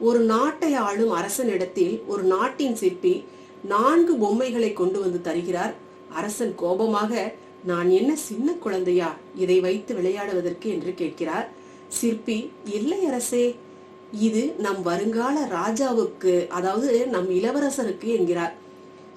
ஒரு நாட்டை ஆளும் அரசனிடத்தில் ஒரு நாட்டின் சிற்பி நான்கு பொம்மைகளை கொண்டு வந்து தருகிறார். அரசன் கோபமாக நான் என்ன சின்ன குழந்தையா? இதை வைத்து விளையாடுவதற்கு? என்று கேட்கிறார். சிற்பி இல்லை அரசே இது நம் வருங்கால ராஜாவுக்கு அதாவது நம் இளவரசருக்கு என்கிறார்.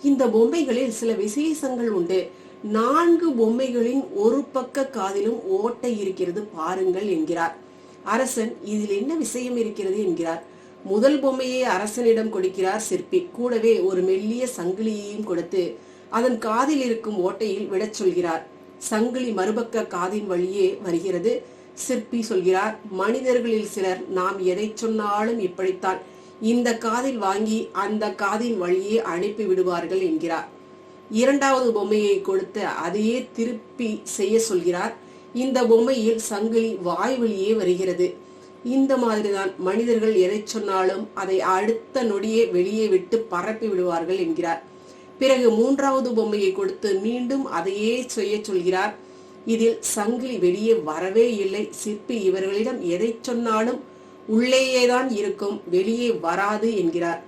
இந்த பொம்மைகளில் சில விசேஷங்கள் உண்டு. நான்கு பொம்மைகளின் ஒரு பக்க காதிலும் ஓட்டை இருக்கிறது பாருங்கள் என்கிறார். அரசன் இதில் என்ன விஷயம் இருக்கிறது? என்கிறார். முதல் பொம்மையை அரசனிடம் கொடுக்கிறார் சிற்பி. கூடவே ஒரு மெல்லிய சங்கிலியையும் கொடுத்து அதன் காதில் இருக்கும் ஓட்டையில் விடச் சொல்கிறார். சங்கிலி மறுபக்க காதின் வழியே வருகிறது. சிற்பி சொல்கிறார் மனிதர்களில் சிலர் நாம் எதை சொன்னாலும் இப்படித்தான். இந்த காதில் வாங்கி அந்த காதின் வழியே அனுப்பி விடுவார்கள் என்கிறார். இரண்டாவது பொம்மையை கொடுத்த அதையே திருப்பி செய்ய சொல்கிறார். இந்த பொம்மையில் சங்கிலி வாய் வழியே வருகிறது. இந்த மாதிரிதான் மனிதர்கள் எதை சொன்னாலும் அதை அடுத்த நொடியே வெளியே விட்டு பரப்பி விடுவார்கள் என்கிறார். பிறகு மூன்றாவது பொம்மையை கொடுத்து மீண்டும் அதையே செய்ய சொல்கிறார். இதில் சங்கிலி வெளியே வரவே இல்லை. சிற்பி இவர்களிடம் எதை சொன்னாலும் உள்ளேயேதான் இருக்கும் வெளியே வராது என்கிறார்.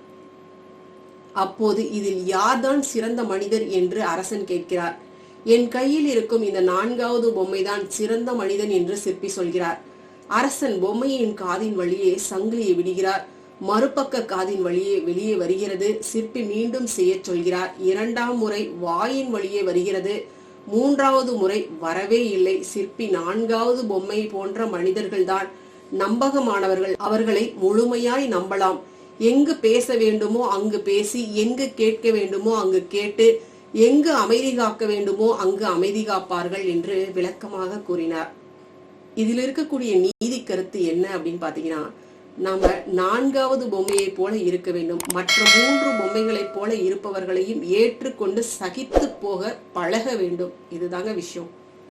அப்போது இதில் யார்தான் சிறந்த மனிதர் என்று அரசன் கேட்கிறார். என் கையில் இருக்கும் இந்த நான்காவது பொம்மைதான் சிறந்த மனிதன் என்று சிற்பி சொல்கிறார். அரசன் பொம்மையின் காதின் வழியே சங்கிலியை விடுகிறார். மறுபக்க காதின் வழியே வெளியே வருகிறது. சிற்பி மீண்டும் செய்ய சொல்கிறார். இரண்டாம் முறை வாயின் வழியே வருகிறது. மூன்றாவது முறை வரவே இல்லை. சிற்பி நான்காவது பொம்மை போன்ற மனிதர்கள்தான். நம்பகமானவர்கள். அவர்களை முழுமையாய் நம்பலாம். எங்கு பேச வேண்டுமோ அங்கு பேசி எங்கு கேட்க வேண்டுமோ அங்கு கேட்டு எங்கு அமைதி காக்க வேண்டுமோ அங்கு அமைதி காப்பார்கள் என்று விளக்கமாக கூறினார். இதில் இருக்கக்கூடிய நீதி கருத்து என்ன அப்படின்னு பாத்தீங்கன்னா நாம நான்காவது பொம்மையை போல இருக்க வேண்டும். மற்ற மூன்று பொம்மைகளைப் போல இருப்பவர்களையும் ஏற்றுக்கொண்டு சகித்து போக பழக வேண்டும். இதுதாங்க விஷயம்.